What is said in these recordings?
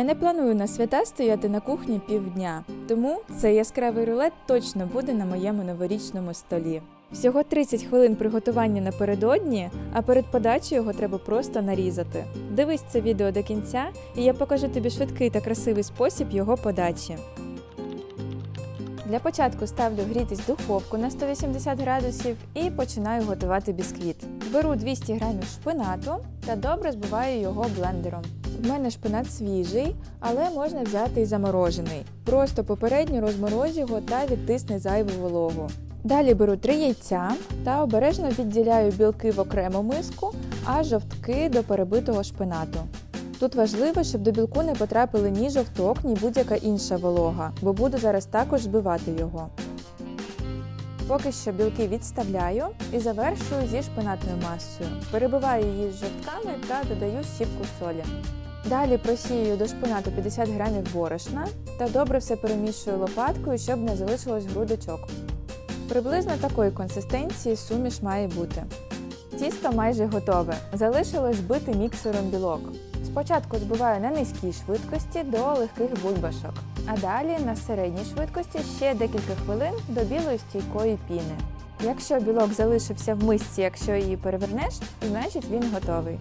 Я не планую на свята стояти на кухні півдня, тому цей яскравий рулет точно буде на моєму новорічному столі. Всього 30 хвилин приготування напередодні, а перед подачею його треба просто нарізати. Дивись це відео до кінця, і я покажу тобі швидкий та красивий спосіб його подачі. Для початку ставлю грітись духовку на 180 градусів і починаю готувати бісквіт. Беру 200 грамів шпинату та добре збиваю його блендером. В мене шпинат свіжий, але можна взяти і заморожений. Просто попередньо розморозь його та відтисни зайву вологу. Далі беру 3 яйця та обережно відділяю білки в окрему миску, а жовтки до перебитого шпинату. Тут важливо, щоб до білку не потрапили ні жовток, ні будь-яка інша волога, бо буду зараз також збивати його. Поки що білки відставляю і завершую зі шпинатною масою. Перебиваю її з жовтками та додаю щіпку солі. Далі просію до шпинату 50 грамів борошна та добре все перемішую лопаткою, щоб не залишилось грудочок. Приблизно такої консистенції суміш має бути. Тісто майже готове. Залишилось збити міксером білок. Спочатку збиваю на низькій швидкості до легких бульбашок, а далі на середній швидкості ще декілька хвилин до білої стійкої піни. Якщо білок залишився в мисці, якщо її перевернеш, значить він готовий.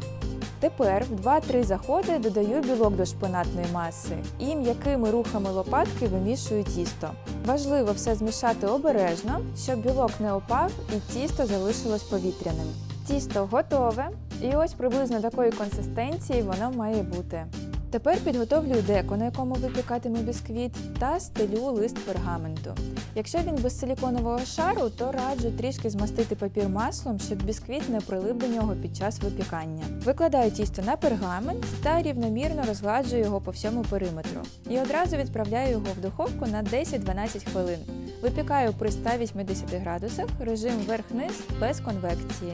Тепер в 2-3 заходи додаю білок до шпинатної маси і м'якими рухами лопатки вимішую тісто. Важливо все змішати обережно, щоб білок не опав і тісто залишилось повітряним. Тісто готове, і ось приблизно такої консистенції воно має бути. Тепер підготовлю деко, на якому випікатиму бісквіт, та стелю лист пергаменту. Якщо він без силіконового шару, то раджу трішки змастити папір маслом, щоб бісквіт не прилип до нього під час випікання. Викладаю тісто на пергамент та рівномірно розгладжую його по всьому периметру. І одразу відправляю його в духовку на 10-12 хвилин. Випікаю при 180 градусах, режим верх-низ без конвекції.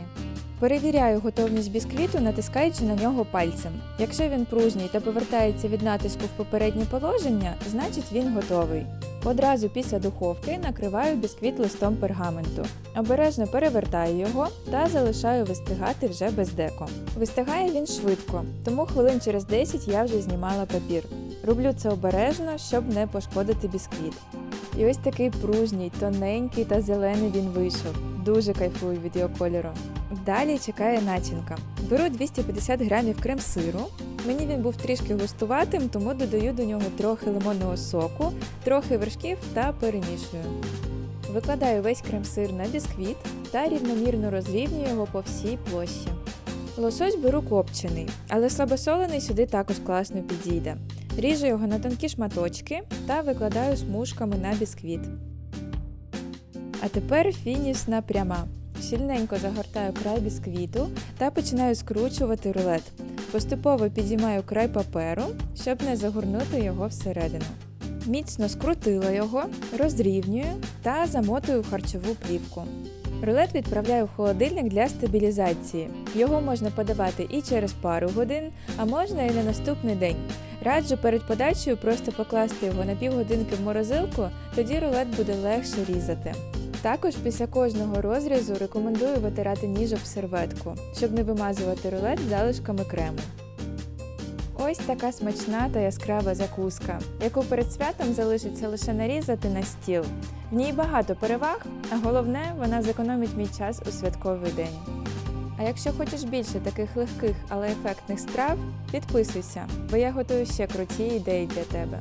Перевіряю готовність бісквіту, натискаючи на нього пальцем. Якщо він пружній та повертається від натиску в попереднє положення, значить він готовий. Одразу після духовки накриваю бісквіт листом пергаменту. Обережно перевертаю його та залишаю вистигати вже без деко. Вистигає він швидко, тому хвилин через 10 я вже знімала папір. Роблю це обережно, щоб не пошкодити бісквіт. І ось такий пружній, тоненький та зелений він вийшов. Дуже кайфую від його кольору. Далі чекає начинка. Беру 250 грамів крем-сиру. Мені він був трішки густуватим, тому додаю до нього трохи лимонного соку, трохи вершків та перемішую. Викладаю весь крем-сир на бісквіт та рівномірно розрівнюю його по всій площі. Лосось беру копчений, але слабосолений сюди також класно підійде. Ріжу його на тонкі шматочки та викладаю смужками на бісквіт. А тепер фінішна пряма. Щільненько загортаю край бісквіту та починаю скручувати рулет. Поступово підіймаю край паперу, щоб не загорнути його всередину. Міцно скрутила його, розрівнюю та замотую в харчову плівку. Рулет відправляю в холодильник для стабілізації. Його можна подавати і через пару годин, а можна і на наступний день. Раджу перед подачею просто покласти його на півгодинки в морозилку, тоді рулет буде легше різати. Також після кожного розрізу рекомендую витирати ніж об серветку, щоб не вимазувати рулет залишками крему. Ось така смачна та яскрава закуска, яку перед святом залишиться лише нарізати на стіл. В ній багато переваг, а головне, вона зекономить мій час у святковий день. А якщо хочеш більше таких легких, але ефектних страв, підписуйся, бо я готую ще круті ідеї для тебе.